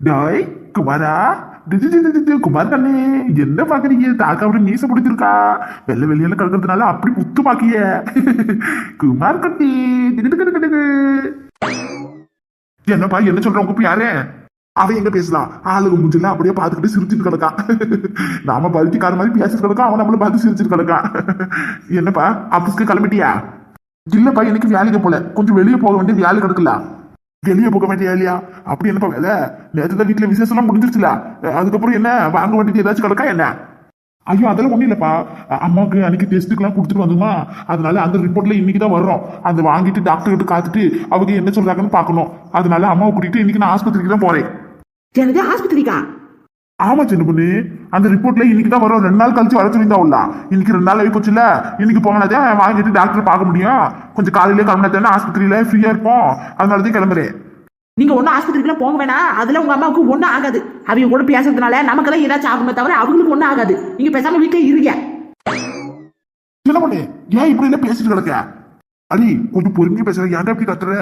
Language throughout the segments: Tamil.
டாய் குமாரா டி, டி, குமார் கண்ணே என்ன பாக்குறீங்க தாக்காவோட மீச பிடிச்சிருக்கா வெள்ளை வெளியில கலக்கிறதுனால அப்படி முத்து பாக்கிய குமார் கண்ணே என்னப்பா என்ன சொல்ற உங்க யாரு அவன் எங்க பேசலாம் ஆளுங்க முடிஞ்சல அப்படியே பார்த்துக்கிட்டு சிரிச்சுட்டு கிடக்கான் நாம பருத்திக்கார மாதிரி பேசிட்டு கிடக்கான் அவன் நம்மள பார்த்து சிரிச்சுட்டு கிடக்கான் என்னப்பா ஆபீஸ்க்கு கிளம்பிட்டியா இல்லப்பா எனக்கு வேலைக்கு போல கொஞ்சம் வெளியே போக வேண்டிய வேலை கிடக்கலாம் வெளியே போக வேண்டிய இல்லையா? அப்படி என்னப்பா வேலை? நேற்று தான் வீட்டில் விசேஷம் எல்லாம் முடிஞ்சிருச்சுல அதுக்கப்புறம் என்ன? வாங்க வேண்டியது ஏதாச்சும் கிடக்கா என்ன? ஐயோ அதெல்லாம் ஒன்றும் இல்லைப்பா. அம்மாவுக்கு அன்னைக்கு டெஸ்ட்டுக்கெல்லாம் கொடுத்துட்டு வந்தோமா? அதனால அந்த ரிப்போர்ட்ல இன்னைக்கு தான் வர்றோம். அந்த வாங்கிட்டு டாக்டர் கிட்ட காத்துட்டு அவங்க என்ன சொல்றாங்கன்னு பார்க்கணும். அதனால அம்மாவை கூட்டிட்டு இன்னைக்கு நான் ஆஸ்பத்திரிக்கு தான் போறேன். எனது ஆஸ்பத்திரிக்கா? ஆமா சின்ன பொண்ணு. அந்த ரிப்போர்ட்ல இன்னைக்கு தான் வரும். ரெண்டு நாள் கழிச்சு வர சொல்லியிருந்தாவுல இன்னைக்கு ரெண்டு நாள் ஆகி போச்சுல இன்னைக்கு போகலாதான் வாங்கிட்டு டாக்டர் பார்க்க முடியும். கொஞ்சம் காலையிலே கிளம்பினா ஆஸ்பத்திரியில ஃப்ரீயா இருப்போம். அதனால தான் கிளம்புறேன். நீங்க ஒன்னும் ஆஸ்பத்திரிக்குலாம் போக வேணாம். அதுல உங்க அம்மாவுக்கு ஒண்ணும் ஆகாது. அவங்க கூட பேசுறதுனால நமக்கெல்லாம் ஏதாச்சும் ஆகுமே தவிர அவங்களுக்கு ஒண்ணும் ஆகாது. நீங்க பேசாம வீட்டுல இருங்க. சின்ன பொண்ணு ஏன் இப்படி எல்லாம் பேசிட்டு கிடக்க? அடி கொஞ்சம் பொறுமையா பேசுற ஏன்டா இப்படி கத்துற?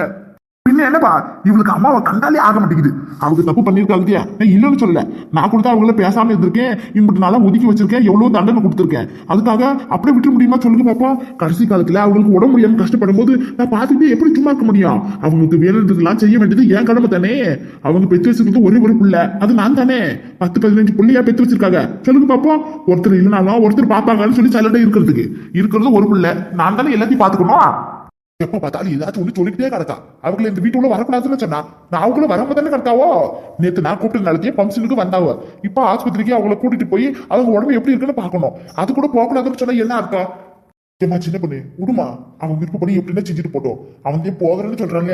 பின்ன என்னப்பா? இவளுக்கு அம்மாவை கண்டாலே ஆக மாட்டேங்குது. அவங்க தப்பு பண்ணிருக்காங்க நான் இல்லைன்னு சொல்லல. நான் கொடுத்தா அவங்கள பேசாம இருந்திருக்கேன். இப்படி நாளா ஒதுக்கி வச்சிருக்கேன். எவ்வளவு தண்டனை கொடுத்துருக்கேன். அதுக்காக அப்படியே விட்டு முடியுமா சொல்லுங்க பாப்பா கடைசி காலத்துல அவங்களுக்கு உடம்பு முடியாம கஷ்டப்படும் போது நான் பார்த்துட்டு எப்படி சும்மா இருக்க முடியும்? அவங்களுக்கு வேணுன்றதுலாம் செய்ய வேண்டியது என் கடமை தானே. அவங்க பெற்று வச்சிருக்கிறது ஒரே ஒரு பிள்ளை. அது நான் தானே. பத்து பதினஞ்சு புள்ளையா பெற்று வச்சிருக்காங்க. சொல்லுங்க பாப்போம். ஒருத்தர் இல்லைனாலும் ஒருத்தர் பார்ப்பாங்கன்னு சொல்லி சைலண்டா இருக்கிறதுக்கு. இருக்கிறது ஒரு பிள்ளை. நான் தானே எல்லாத்தையும் பார்த்துக்கணும். எப்ப பார்த்தாலும் ஏதாச்சும் ஒண்ணு சொல்லிக்கிட்டே கிடக்கா. அவங்கள இந்த வீட்டுக்குள்ள வரக்கூடாதுன்னு சொன்னா நான் அவங்கள வராம தானே கிடக்காவோ? நேத்து நான் கூப்பிட்டு நடத்திய ஃபங்க்ஷனுக்கு வந்தாவோ. இப்ப ஆஸ்பத்திரிக்கு அவங்கள கூட்டிட்டு போய் அவங்க உடம்பு எப்படி இருக்குன்னு பார்க்கணும். அது கூட போகக்கூடாதுன்னு சொன்னா என்ன அர்த்தம்? ஏமா சின்ன பொண்ணு விடுமா அவன் விருப்பப்படி எப்படின்னா செஞ்சுட்டு போட்டோம் அவன் ஏன் போகிறேன்னு சொல்றாங்க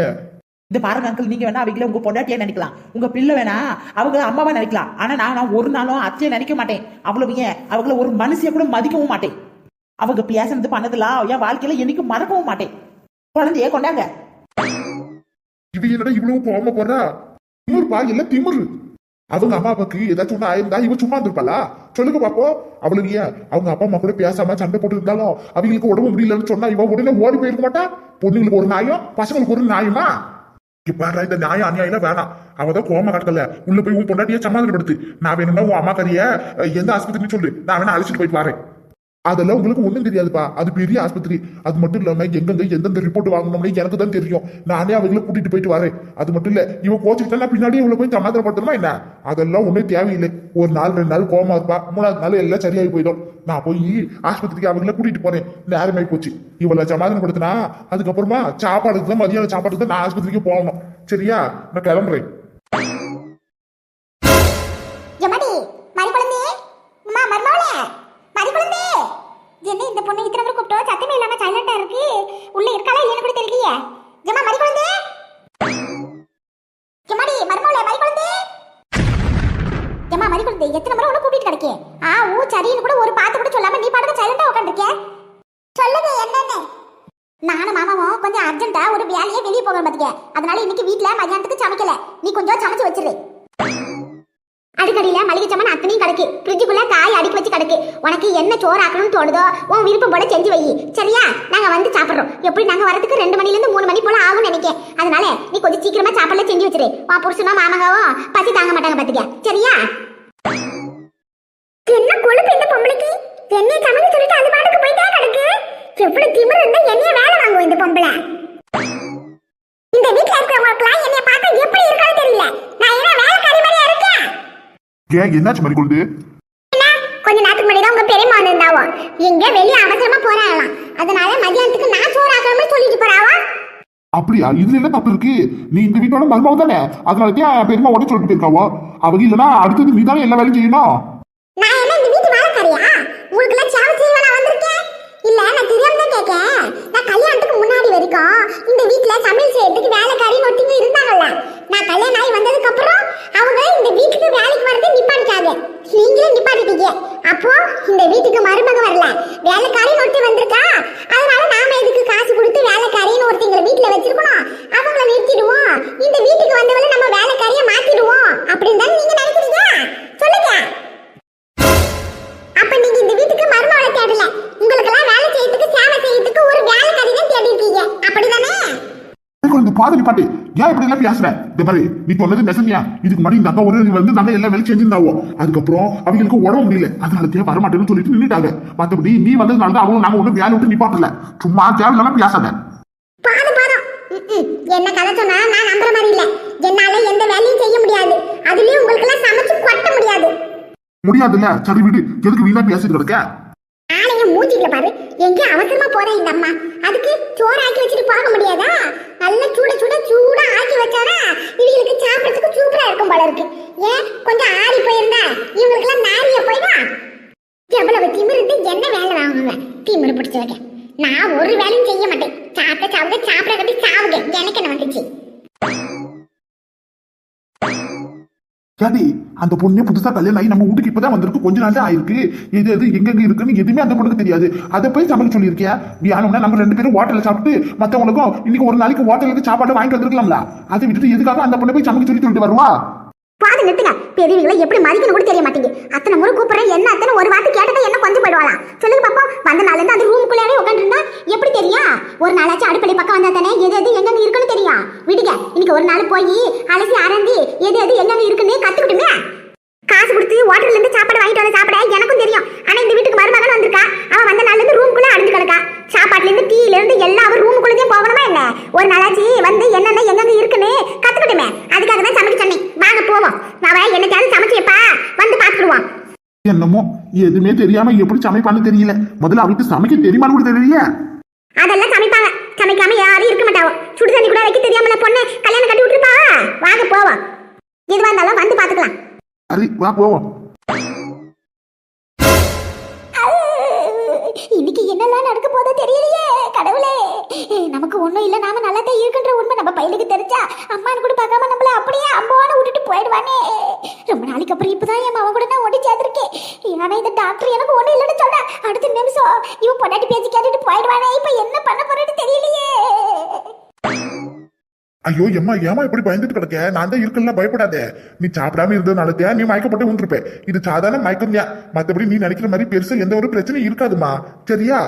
இந்த பாருங்க அங்கிள் நீங்க வேணா அவங்கள உங்க பொண்டாட்டியா நினைக்கலாம். உங்க பிள்ளை வேணா அவங்க அம்மாவா நினைக்கலாம். ஆனா நான் நான் ஒரு நாளும் அத்தையை நினைக்க மாட்டேன். அவ்வளவு ஏன்? அவங்கள ஒரு மனுஷிய கூட மதிக்கவும் மாட்டேன். அவங்க பேசுனது பண்ணதெல்லாம் என் வாழ்க்கையில என்னைக்கும் மறக்கவும் மாட்டேன். குழந்தைய கொண்டாங்க. இது என்னடா இவ்வளவு போகாம போறா? திமிர்ப்பா எல்லாம் திமிரு. அவங்க அம்மா அப்பாக்கு ஏதாச்சும் ஒண்ணு ஆயிருந்தா இவ சும்மா இருந்திருப்பாளா? சொல்லுங்க பாப்போ அவளுக்கு ஏன்? அவங்க அப்பா அம்மா கூட பேசாம சண்டை போட்டு இருந்தாலும் அவங்களுக்கு உடம்பு முடியலன்னு சொன்னா இவ உடனே ஓடி போயிருக்க மாட்டா? பொண்ணுங்களுக்கு ஒரு நியாயம் பசங்களுக்கு ஒரு நியாயமா? இப்ப இந்த நியாயம் அநியாயம் வேணாம். அவதான் கோம கடக்கல உள்ள போய் உன் பொண்டாட்டிய சமாதானப்படுத்து. நான் வேணும்னா உன் அம்மா கறிய எந்த ஆஸ்பத்திரின்னு சொல்லு. நான் வேணா அழைச்சிட்டு போயிட்டு வரேன். அதெல்லாம் உங்களுக்கு ஒன்றும் தெரியாதுப்பா. அது பெரிய ஆஸ்பத்திரி. அது மட்டும் இல்லாமல் எங்கெங்க எந்தெந்த ரிப்போர்ட் வாங்கணும்னு எனக்கு தான் தெரியும். நானே அவங்கள கூட்டிட்டு போயிட்டு வரேன். அது மட்டும் இல்லை இவன் கோச்சுக்கிட்டா பின்னாடியே இவ்வளோ போய் சமாதானப்படுத்தணுமா என்ன? அதெல்லாம் ஒன்றும் தேவையில்லை. ஒரு நாள் ரெண்டு நாள் கோமா இருப்பா. மூணாவது நாள் எல்லாம் சரியாகி போயிடும். நான் போய் ஆஸ்பத்திரிக்கு அவங்கள கூட்டிட்டு போறேன். நேரமாய் போச்சு. இவளை சமாதானப்படுத்தினா அதுக்கப்புறமா சாப்பாடுக்கு தான் மதியான சாப்பாடுக்கு தான் நான் ஆஸ்பத்திரிக்கு போகணும். சரியா? நான் கிளம்புறேன். நான் அர்ஜென்ட்டா ஒரு வேலையே வெளியே போக பாத்துக்க. அதனால இன்னைக்கு வீட்ல மதியானத்துக்கு சமைக்கல. நீ கொஞ்சம் சமைச்சு வச்சிரு. அடுக்கடியில மளிகை சாமான் அத்தனையும் கிடக்கு. ஃப்ரிட்ஜுக்குள்ள காய் அடுக்கி வச்சு கிடக்கு. உனக்கு என்ன சோறு ஆக்கணும்னு தோணுதோ உன் விருப்பம் போல செஞ்சு வை. சரியா? நாங்க வந்து சாப்பிடுறோம். எப்படி நாங்க வரதுக்கு ரெண்டு மணில இருந்து மூணு மணி போல ஆகும்னு நினைக்கேன். அதனால நீ கொஞ்சம் சீக்கிரமா சாப்பாடுல செஞ்சு வச்சிரு. உன் புருஷனோ மாமகாவோ பசி தாங்க மாட்டாங்க பாத்துக்க. சரியா? என்ன கொழுப்பு இந்த பொம்பளைக்கு? என்ன சமைக்க சொல்லிட்டு அது எவ்வளவு திமிரு இருந்தா என்னைய வேலை வாங்குவோம் இந்த பொம்பளை. இந்த வீட்ல இருக்கிறவங்களுக்குலாம் என்னைய பார்த்தா எப்படி இருக்கான்னு தெரியல. நான் என்ன வேலைக்காரி மாதிரியா இருக்கேன்? ஏன் என்னாச்சு மறிக்கொண்டு என்ன? கொஞ்ச நேரத்துக்கு முன்னாடி தான் உங்க பெரியம்மா வந்திருந்தாவோ. எங்க வெளிய அவசரமா போறாங்களாம். அதனால மதியானத்துக்கு நான் சோறு ஆக்கணும்னு சொல்லிட்டு போறாவா? அப்படியா? இதுல என்ன தப்பு இருக்கு? நீ இந்த வீட்டோட மருமக தானே? அதனால தான் பெருமா உடனே சொல்லிட்டு போயிருக்காவோ? அவங்க இல்லைன்னா அடுத்தது நீ தானே எல்லா வேலையும் செய்யணும்? நான் என்ன இந்த வீட்டு வேலைக்காரியா? உங்களுக்கு எல்லாம் சேவை வந்திருக்கேன் இல்ல நான் தெரியாம தான் கேட்கேன் நான் கல்யாணத்துக்கு முன்னாடி வரைக்கும் இந்த வீட்ல சமையல் செய்யறதுக்கு வேலைக்காரின்னு ஒருத்தங்க இருந்தாங்கல்ல. நான் கல்யாணம் ஆகி வந்த மறிக்கொண்டு பாத்து நிப்பாட்டு ஏன் இப்படி எல்லாம் பேசுற? இந்த பாரு நீ சொன்னது நெசமியா? இதுக்கு முன்னாடி இந்த அக்கா ஒரு வந்து நாங்க எல்லாம் வேலை செஞ்சிருந்தாவோ? அதுக்கப்புறம் அவங்களுக்கு உடம்பு முடியல. அதனால தேவை வரமாட்டேன்னு சொல்லிட்டு நின்னுட்டாங்க. மத்தபடி நீ வந்ததுனால தான் அவங்க நாங்க ஒண்ணும் வேலை விட்டு நிப்பாட்டல. சும்மா தேவையில்லாம பேசாத. என்ன கதை சொன்னா நான் நம்புற மாதிரி இல்ல. என்னால எந்த வேலையும் செய்ய முடியாது. அதுலயும் உங்களுக்கு எல்லாம் சமைச்சு கொட்ட முடியாது. முடியாதுல்ல? சரி விடு. எதுக்கு வீணா பேசிட்டு கிடக்க? ஆளைய மூஞ்சிக்கல பாரு. எங்க அவசரமா போறேன் இந்த அம்மா. அதுக்கு சோறு ஆக்கி வச்சுட்டு போக முடியாதா நல்ல சூட சூட சூடா ஆக்கி வச்சாரா இவங்களுக்கு சாப்பிடறதுக்கு சூப்பரா இருக்கும் போல இருக்கு ஏன் கொஞ்சம் ஆறி போயிருந்தா இவங்களுக்கு எல்லாம் நாரிய போயிடா எவ்வளவு திமிருந்து என்ன வேலை வாங்குங்க திமிரு பிடிச்சவங்க நான் ஒரு வேலையும் செய்ய மாட்டேன் சாப்பிட்ட சாப்பிட சாப்பிட கட்டி சாவுங்க எனக்கு என்ன வந்துச்சு சரி அந்த பொண்ணே புதுசா கல்யாணம் ஆகி நம்ம வீட்டுக்கு இப்பதான் வந்திருக்கு. கொஞ்ச நாள் தான் ஆயிருக்கு. எது எது எங்கெங்க இருக்குன்னு எதுவுமே அந்த பொண்ணுக்கு தெரியாது. அதை போய் சமைக்க சொல்லியிருக்கியா? வியானம்னா நம்ம ரெண்டு பேரும் ஹோட்டல்ல சாப்பிட்டு மத்தவங்களுக்கும் இன்னைக்கு ஒரு நாளைக்கு ஹோட்டலுக்கு சாப்பாடு வாங்கிட்டு வந்திருக்கலாம்ல. அதை விட்டுட்டு எதுக்காக அந்த பொண்ணை போய் சமைக்க சொல்லி சொல்லிட்டு வருவா? பாது நிறுத்துங்க. பெரியவங்களை எப்படி மதிக்கணும் கூட தெரிய மாட்டீங்க அத்தனை முறை கூப்பிடுறேன் என்ன அத்தனை ஒரு வார்த்தை கேட்டதை என்ன கொஞ்சம் போயிடுவாளாம். சொல்லுங்க பாப்பா வந்த நாள்ல இருந்து அந்த ரூமுக்குள்ளே உட்காந்துருந்தா எப்படி தெரியும் ஒரு நாளாச்சும் அடுப்படி பக்கம் வந்தா தானே எது எது எங்கெங்க இருக்குன்னு தெரியும் விடுங்க இன்னைக்கு ஒரு நாள் போய் அலசி அரந்தி எது எது எங்கெங்க இருக்குன்னு கத்துக்கிட்டுமே காசு ஹோட்டல்ல இருந்து சாப்பாடு வாங்கிட்டு வந்து சாப்பிட எனக்கும் தெரியும். ஆனா இந்த வீட்டுக்கு மருமகன் வந்திருக்கா. அவன் வந்த நாள்ல இருந்து ரூமுக்குள்ள அடைஞ்சு கிடக்கா. சாப்பாட்டுல இருந்து டீல இருந்து எல்லாம் அவன் ரூமுக்குள்ளதே போகணுமா என்ன? ஒரு நாளாச்சு வந்து என்னென்ன எங்கெங்க இருக்குன்னு கத்துக்கிட்டுமே. அதுக்காக தான் சமைக்க சொன்னேன். வாங்க போவோம். அவன் என்னைக்காவது சமைச்சு வைப்பா. வந்து பாத்துடுவான் என்னமோ எதுவுமே தெரியாம எப்படி சமைப்பான்னு தெரியல. முதல்ல அவளுக்கு சமைக்க தெரியுமான்னு கூட தெரியல அதெல்லாம் சமைப்பாங்க. சமைக்காம யாரும் இருக்க மாட்டாவோ சுடு தண்ணி கூட வைக்க தெரியாமல பொண்ணு கல்யாணம் கட்டி விட்டுருப்பா வாங்க போவோம் எதுவா இருந்தாலும் வந்து பாத்துக்கலாம் அரி வா போவோம். இன்னைக்கு என்னெல்லாம் நடக்க போதோ தெரியலையே கடவுளே. நமக்கு ஒண்ணும் இல்ல. நாம நல்லா தான் இருக்குன்ற உண்மை நம்ம பையனுக்கு தெரிஞ்சா அம்மான்னு கூட பார்க்காம நம்மள அப்படியே அம்மாவான விட்டுட்டு போயிடுவானே. ரொம்ப நாளைக்கு அப்புறம் இப்பதான் என் அவன் கூட நான் ஒட்டி சேர்த்திருக்கேன் ஆனா இந்த டாக்டர் எனக்கு ஒண்ணும் இல்லைன்னு சொன்னா அடுத்த நிமிஷம் இவன் பொண்டாட்டி பேச்சு கேட்டுட்டு போயிடுவானே. இப்ப என்ன பண்ண போறேன்னு தெரியலையே. ஐயோ எம்மா ஏமா இப்படி பயந்துட்டு கிடக்க? நான் தான் இருக்கல பயப்படாத. நீ சாப்பிடாம இருந்ததுனால தான் நீ மயக்கப்பட்டு விட்டுருப்ப இது சாதாரண மயக்கம் தான் மத்தபடி நீ நினைக்கிற மாதிரி பெருசா எந்த ஒரு பிரச்சனையும் இருக்காதுமா சரியா?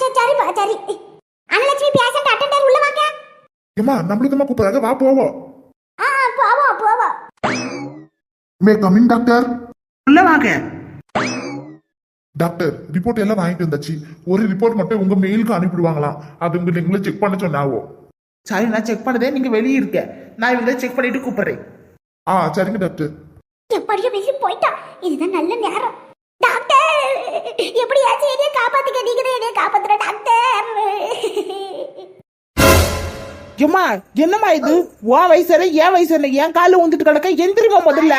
சரி, சரிப்பா சரி. அனலட்சுமி பேஷண்ட் அட்டெண்டர் உள்ள வாங்க. ஏமா நம்மளுக்குமா கூப்பிடுறாங்க. வா போவோம் ஆ போவோம் போவோம் மே கமிங் டாக்டர் உள்ள வாங்க. டாக்டர் ரிப்போர்ட் எல்லாம் வாங்கிட்டு வந்தாச்சு. ஒரு ரிப்போர்ட் மட்டும் உங்க மெயிலுக்கு அனுப்பிடுவாங்களாம் அது உங்க நீங்களே செக் பண்ண சொன்னாவோ? சரி நான் செக் பண்ணதே நீங்க வெளியே இருக்க. நான் இவங்களை செக் பண்ணிட்டு கூப்பிடுறேன். ஆ சரிங்க டாக்டர் எப்படியோ வெளியே போயிட்டா. இதுதான் நல்ல நேரம். டாக்டர் எப்படியாச்சும் என்னைய காப்பாத்துக்க. நீங்க தான் என்னைய காப்பாத்துற டாக்டர் ஏம்மா என்னம்மா இது? உன் வயசு என்ன என் வயசு என்ன என் காலில் வந்துட்டு கிடக்க. எந்திரிமா முதல்ல.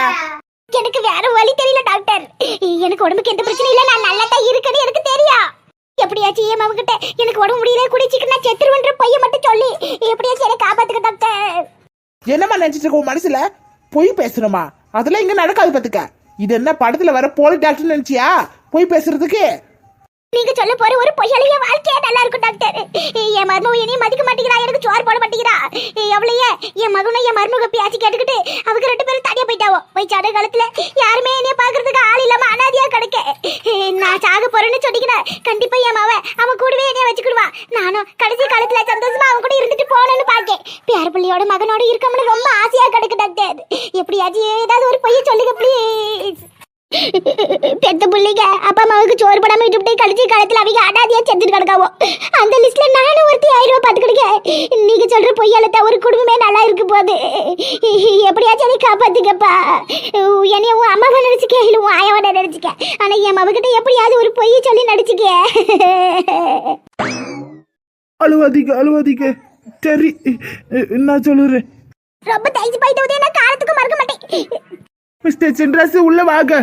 எனக்கு வேற வழி தெரியல டாக்டர் எனக்கு உடம்புக்கு எந்த பிரச்சனையும் இல்ல. நான் நல்லா தான் இருக்கனே எனக்கு தெரியும். எப்படியாச்சும் ஏன் அவங்கிட்ட எனக்கு உடம்பு முடியல குடிச்சிட்டு நான் செத்துருவன்ற பையன் மட்டும் சொல்லி எப்படியாச்சும் என்னை காப்பாத்துக்க டாக்டர் என்னம்மா நினைச்சிட்டு இருக்க உன் மனசுல? பொய் பேசணுமா? அதெல்லாம் இங்க நடக்காது பாத்துக்க. இது என்ன படத்துல வர போலி டாக்டர் நினைச்சியா? பொய் பேசுறதுக்கு? நீங்க சொல்ல போற ஒரு பொய்யாளிய வாழ்க்கையே நல்லா இருக்கும் டாக்டர். என் மருமக என்னையும் மதிக்க மாட்டேங்கிறா எனக்கு சோறு போட மாட்டேங்கிறா. எவ்வளையே என் மகனும் என் மருமக பேச்சு கேட்டுக்கிட்டு அவங்க ரெண்டு பேரும் தனியா போயிட்டாவோ? போய் சட காலத்துல யாருமே என்னைய பாக்குறதுக்கு ஆள் இல்லாம அனாதியா கிடைக்க. நான் சாக போறேன்னு சொல்லிக்கிறேன் கண்டிப்பா என் மவன் அவன் கூடவே என்னைய வச்சுக்கிடுவான். நானும் கடைசி காலத்துல சந்தோஷமா அவன் கூட இருந்துட்டு போனேன்னு பாக்கேன். பேர பிள்ளையோட மகனோட இருக்கணும்னு ரொம்ப ஆசையா கிடைக்கு டாக்டர். எப்படியாச்சும் ஏதாவது ஒரு பொய்ய சொல்லுங்க ப்ளீஸ் பெத்த பிள்ளைங்க அப்பா அம்மாவுக்கு சோறு படாம விட்டு கடைசி காலத்துல அவங்க அடாதியா செத்துட்டு கிடக்காவோ. அந்த லிஸ்ட்ல நானும் ஒருத்தி ஆயிரம் பாத்துக்கிடுங்க நீங்க சொல்ற பொய்யால ஒரு குடும்பமே நல்லா இருக்கு போது எப்படியாச்சும் நீ காப்பாத்துக்கப்பா என்னைய உன் அம்மாவை நினைச்சுக்க இல்ல உன் ஆயாவோட நினைச்சுக்க. ஆனா என் மவகிட்ட எப்படியாவது ஒரு பொய்ய சொல்லி நடிச்சுக்க. அழுவாதீங்க அழுவாதீங்க. சரி நான் சொல்லுறேன். ரொம்ப தைச்சு போயிட்டு நான் காலத்துக்கு மறக்க மாட்டேன். மிஸ்டர் சின்ராசு உள்ள வாங்க.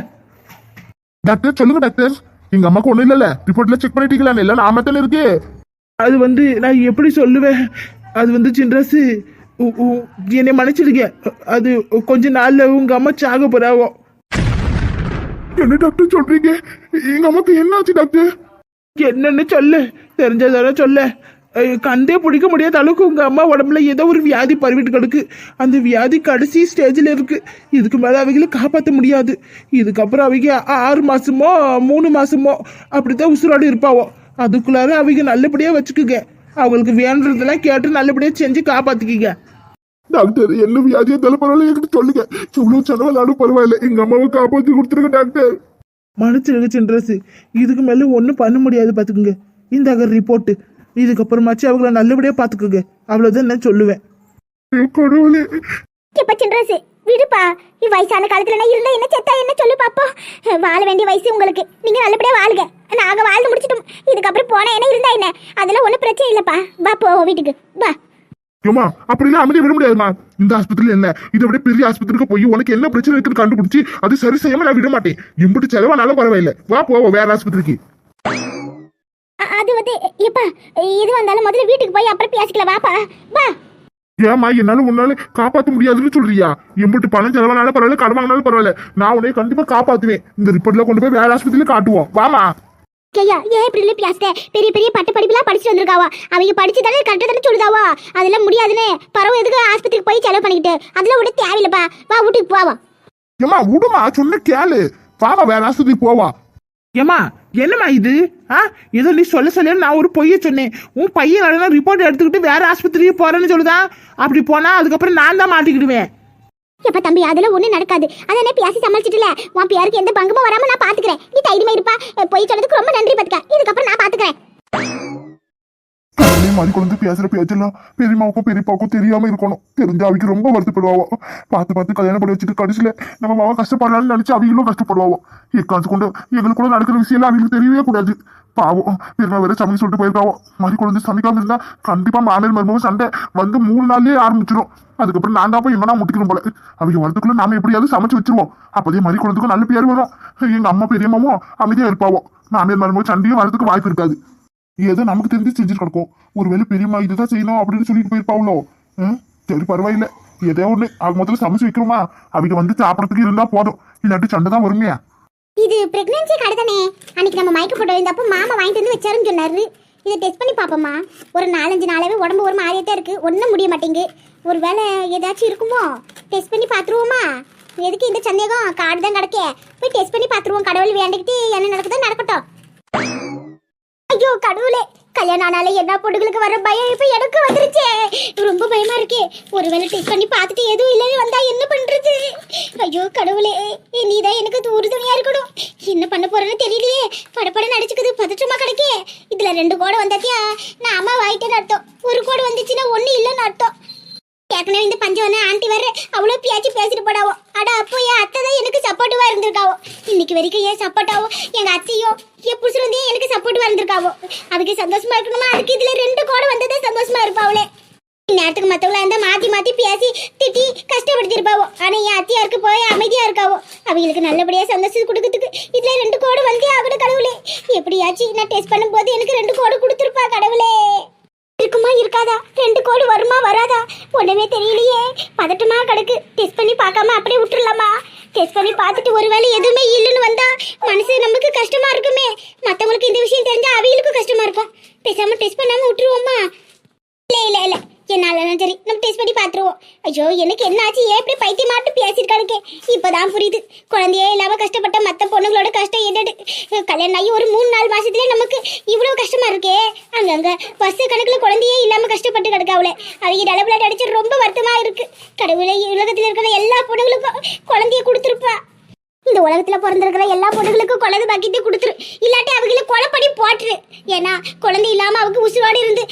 டாக்டர் சொல்லுங்க டாக்டர். எங்க அம்மாக்கு ஒண்ணும் இல்லல்ல. ரிப்போர்ட்ல செக் பண்ணிட்டீங்களா? இல்ல நாம தானே இருக்கு. அது வந்து நான் எப்படி சொல்லுவேன்? அது வந்து சின்ராசு என்னை மன்னிச்சிடுங்க. அது கொஞ்ச நாள்ல உங்க அம்மா சாக போறாவோ. என்ன டாக்டர் சொல்றீங்க? எங்க அம்மாக்கு என்ன ஆச்சு டாக்டர்? என்னன்னு சொல்லு. தெரிஞ்சதான சொல்ல. கண்டே பிடிக்க முடியாத அளவுக்கு உங்க அம்மா உடம்புல ஏதோ ஒரு வியாதி பரவிட்டு கிடக்கு. அந்த வியாதி கடைசி ஸ்டேஜில் இருக்கு. இதுக்கு மேல அவங்கள காப்பாற்ற முடியாது. இதுக்கப்புறம் அவங்க ஆறு மாசமோ மூணு மாசமோ அப்படித்தான் உசுரோடு இருப்பாவோ. அதுக்குள்ளார அவங்க நல்லபடியா வச்சுக்குங்க. அவங்களுக்கு வேண்டுறதெல்லாம் கேட்டு நல்லபடியா செஞ்சு காப்பாத்திக்கிங்க. டாக்டர் என்ன வியாதியா இருந்தாலும் பரவாயில்ல என்கிட்ட சொல்லுங்க. எவ்வளவு செலவானாலும் பரவாயில்ல. எங்க அம்மாவை காப்பாத்தி கொடுத்துருங்க டாக்டர். மன்னிச்சிருங்க சின்ரஸ் இதுக்கு மேல ஒன்றும் பண்ண முடியாது பார்த்துக்குங்க இந்த ரிப்போர்ட்டு இதுக்கப்புறமாச்சு அவங்கள நல்லபடியா பார்த்துக்குங்க அவ்வளோதான் நான் சொல்லுவேன். கடவுளே. எப்ப சின்ராசு விடுப்பா. வயசான காலத்துல நான் இருந்தா என்ன செத்தா என்ன சொல்லு பாப்போம். வாழ வேண்டிய வயசு உங்களுக்கு. நீங்க நல்லபடியா வாழுங்க. நாங்க வாழ்ந்து முடிச்சிட்டோம். இதுக்கப்புறம் போனா என்ன இருந்தா என்ன? அதெல்லாம் ஒண்ணும் பிரச்சனை இல்லப்பா. வா போ வீட்டுக்கு. வா. ஏமா அப்படிலாம் அமைதியா விட முடியாதுமா. இந்த ஆஸ்பத்திரியில என்ன? இதை விட பெரிய ஆஸ்பத்திரிக்கு போய் உனக்கு என்ன பிரச்சனை இருக்குன்னு கண்டுபிடிச்சு அது சரி செய்யாம நான் விட மாட்டேன். எம்பிட்டு செலவானாலும் பரவாயில்ல. வா போவோம் வேற ஆஸ்பத்திரிக்கு. அது வந்து எப்பா இது வந்தாலும் முதல்ல வீட்டுக்கு போய் அப்புறம் பேசிக்கலாம். வாப்பா வா. ஏமா என்னால உன்னால காப்பாத்த முடியாதுன்னு சொல்றியா? எம்பிட்டு பணம் செலவானாலும் பரவாயில்ல கடன் வாங்கினாலும் பரவாயில்ல. நான் உன்னை கண்டிப்பா காப்பாத்துவேன். இந்த ரிப்போர்ட்ல கொண்டு போய் வேற ஆஸ்பத்திரியில காட்டுவோம். வாமா ஐயா ஏன் இப்படி இல்லை பேசுத பெரிய பெரிய பட்ட படிப்புலாம் படிச்சுட்டு வந்திருக்காவா? அவங்க படிச்சு தானே கரெக்டாக தானே சொல்லுதாவா? அதெல்லாம் முடியாதுன்னு பரவ எதுக்கு ஆஸ்பத்திரிக்கு போய் செலவு பண்ணிக்கிட்டு? அதெல்லாம் விட தேவையில்லப்பா. வா வீட்டுக்கு போவா. ஏமா விடுமா சொன்ன கேளு. வாமா வேற ஆஸ்பத்திரிக்கு போவா. ஏமா என்னம்மா இது? ஆ? ஏதோ நீ சொல்ல சொல்ல நான் ஒரு பொய்ய சொன்னேன். உன் பையன் நடனா ரிப்போர்ட் எடுத்துக்கிட்டு வேற ஆஸ்பத்திரிக்கு போறேன்னு சொல்லுதா? அப்படி போனா அதுக்கப்புறம் நான் தான் மாட்டிக்கிடுவேன். எப்ப தம்பி அதெல்லாம் ஒண்ணு நடக்காது. அதானே பேசி சமாளிச்சிட்டுல? உன் பியாருக்கு எந்த பங்கமும் வராம நான் பாத்துக்கிறேன். நீ தைரியமா இருப்பா. பொய் போய் சொன்னதுக்கு ரொம்ப நன்றி பாத்துக்க. இதுக்கப்புறம் நான் பாத்துக்கிறேன். மாதிரி குழந்தை பேசுற பேச்செல்லாம் பெரியமாவுக்கும் பெரியப்பாவுக்கும் தெரியாம இருக்கணும். தெரிஞ்சு அவங்க ரொம்ப வருத்தப்படுவாவோ. பார்த்து பார்த்து கல்யாணம் பண்ணி வச்சுட்டு கடைசியில நம்ம மாவா கஷ்டப்படலாம்னு நினைச்சு அவங்களும் கஷ்டப்படுவாவோ. எக்காந்து கொண்டு எங்களுக்கு கூட நடக்கிற விஷயம் எல்லாம் அவங்களுக்கு தெரியவே கூடாது. பாவம் பெருமா வேற சமைக்க சொல்லிட்டு போயிருக்காவோ. மாதிரி குழந்தை சமைக்காம இருந்தா கண்டிப்பா மாமியார் மருமகம் சண்டை வந்து மூணு நாள்லயே ஆரம்பிச்சிடும் அதுக்கப்புறம் நான் தான் போய் என்னன்னா முட்டிக்கணும் போல. அவங்க வரதுக்குள்ள நாம எப்படியாவது சமைச்சு வச்சிருவோம். அப்போதே மாதிரி குழந்தைக்கும் நல்ல பேர் வரும். எங்க அம்மா பெரியம்மாவும் அமைதியா இருப்பாவோ. மாமியார் மருமகம் சண்டையும் வரதுக்கு வாய்ப்பு இருக்காது. ஏதோ நமக்கு தெரிஞ்சு செஞ்சுட்டு கிடக்கும். ஒருவேளை பெரியம்மா இதுதான் செய்யணும் அப்படின்னு சொல்லிட்டு போயிருப்பாங்களோ? சரி பரவாயில்ல. ஏதோ ஒண்ணு. அவங்க முதல்ல சமைச்சு வைக்கிறோமா அவங்க வந்து சாப்பிடறதுக்கு இருந்தா போதும். இல்லாட்டி சண்டை தான் வருமையா இது பிரெக்னன்சி கடை தானே. அன்னைக்கு நம்ம மயக்க போட்டு இருந்தப்போ மாமா வாங்கிட்டு வந்து வச்சாருன்னு சொன்னாரு. இதை டெஸ்ட் பண்ணி பார்ப்போம்மா ஒரு நாலஞ்சு நாளாவே உடம்பு ஒரு மாதிரியே தான் இருக்கு. ஒன்றும் முடிய மாட்டேங்குது. ஒரு வேலை ஏதாச்சும் இருக்குமோ? டெஸ்ட் பண்ணி பார்த்துருவோமா எதுக்கு இந்த சந்தேகம்? காடு தான் கிடக்கே. போய் டெஸ்ட் பண்ணி பார்த்துருவோம் கடவுள் வேண்டிக்கிட்டு என்ன நடக்குதோ நடக்கட்டும். ஐயோ கடவுளே. கல்யாணம் ஆனாலே என்ன பொண்ணுகளுக்கு வர பயம்? இப்ப எனக்கு வந்துருச்சே. ரொம்ப பயமா இருக்கே. ஒருவேளை டெஸ்ட் பண்ணி பார்த்துட்டு எதுவும் இல்லைன்னு வந்தா என்ன பண்றது? ஐயோ கடவுளே. நீதான் எனக்கு உறுதுணையா இருக்கணும். என்ன பண்ண போறேன்னு தெரியலையே. படப்பட நடிச்சுக்குது பதற்றமா கிடைக்கே. இதுல ரெண்டு கோடை வந்தாத்தியா நான் அம்மா வாயிட்டேன்னு அர்த்தம். ஒரு கோடு வந்துச்சுன்னா ஒண்ணு இல்லைன்னு அர்த்தம். ஏற்கனவே இந்த பஞ்சவன ஆண்டி வர அவ்வளோ பேச்சு பேசிட்டு போடாவோ. அட அப்போ என் அத்தை தான் எனக்கு சப்போர்ட்டிவாக இருந்திருக்காவோ. இன்னைக்கு வரைக்கும் ஏன் சப்போர்ட்டாவோ எங்க அத்தையும் என் புருஷன் வந்து எனக்கு சப்போர்ட்டிவாக இருந்திருக்காவோ. அதுக்கு சந்தோஷமா இருக்கணுமா? அதுக்கு இதுல ரெண்டு கோடை வந்ததே சந்தோஷமா இருப்பாவளே. நேரத்துக்கு மற்றவங்கள இருந்தால் மாற்றி மாற்றி பேசி திட்டி கஷ்டப்படுத்தி இருப்பாவோ என் அத்தியாருக்கு போய் அமைதியாக இருக்காவோ. அவங்களுக்கு நல்லபடியாக சந்தோஷம் கொடுக்கறதுக்கு இதில் ரெண்டு கோடு வந்தே ஆகணும் கடவுளே. எப்படியாச்சும் நான் டெஸ்ட் பண்ணும்போது எனக்கு ரெண்டு கோடு கொடுத்துருப்பா கடவுளே. இருக்குமா இருக்காதா? ரெண்டு கோடு வருமா வராதா? ஒண்ணுமே தெரியலையே. பதட்டமா கிடக்கு. டெஸ்ட் பண்ணி பார்க்காம அப்படியே விட்டுறலாமா? டெஸ்ட் பண்ணி பார்த்துட்டு ஒருவேளை எதுவுமே இல்லைன்னு வந்தா மனசு நமக்கு கஷ்டமா இருக்குமே. மத்தவங்களுக்கு இந்த விஷயம் தெரிஞ்சா அவங்களுக்கும் கஷ்டமா இருக்கும். பேசாம டெஸ்ட் பண்ணாம விட்டுருவோமா? இல்ல இல்ல இல்ல. என்னாலும் சரி நம்ம டெஸ்ட் பண்ணி பார்த்துருவோம். ஐயோ எனக்கு என்ன ஆச்சு ஏன் இப்படி பைத்தியமாட்டு பேசியிருக்கானுக்கே இப்போதான் புரியுது. குழந்தையே இல்லாமல் கஷ்டப்பட்ட மற்ற பொண்ணுங்களோட கஷ்டம் என்னது? கல்யாணம் ஆகி ஒரு மூணு நாலு மாசத்துல நமக்கு இவ்வளோ கஷ்டமா இருக்கே. அங்கங்க பஸ் கணக்குல குழந்தையே இல்லாமல் கஷ்டப்பட்டு கிடக்க அவங்க நிலவுல அடிச்சு ரொம்ப வருத்தமா இருக்கு. கடவுளை உலகத்தில் இருக்கிற எல்லா பொண்ணுங்களுக்கும் குழந்தைய கொடுத்துருப்பா. இந்த உலகத்தில் பிறந்திருக்கிற எல்லா பொண்ணுங்களுக்கும் குழந்தை பாக்கிட்டு கொடுத்துரு. இல்லாட்டி அவங்கள கொலை பண்ணி போட்டுரு. ஏன்னா குழந்தை இல்லாமல் அவங்க உசுரோடு இருந்து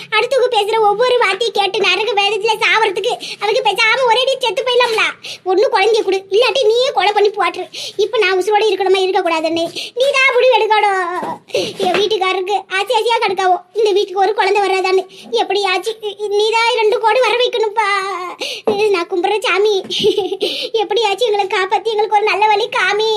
பேசுற ஒவ்வொரு வார்த்தையும் கேட்டு நரக வேதத்துல சாவறதுக்கு அவங்க பேசாம ஒரேடி செத்து போயிடலாம்ல. ஒண்ணு குழந்தைய கொடு. இல்லாட்டி நீயே கொலை பண்ணி போட்டுரு. இப்ப நான் உசுரோட இருக்கணுமா? இருக்க கூடாதுன்னு நீ தான் முடிவு எடுக்கணும். என் வீட்டுக்காரருக்கு ஆசை ஆசையா கிடக்காவோ இந்த வீட்டுக்கு ஒரு குழந்தை வராதான்னு எப்படியாச்சு நீ தான் ரெண்டு கோடி வர வைக்கணும்ப்பா நான் கும்பிட்ற சாமி. எப்படியாச்சும் எங்களை காப்பாத்தி எங்களுக்கு ஒரு நல்ல வழி காமி.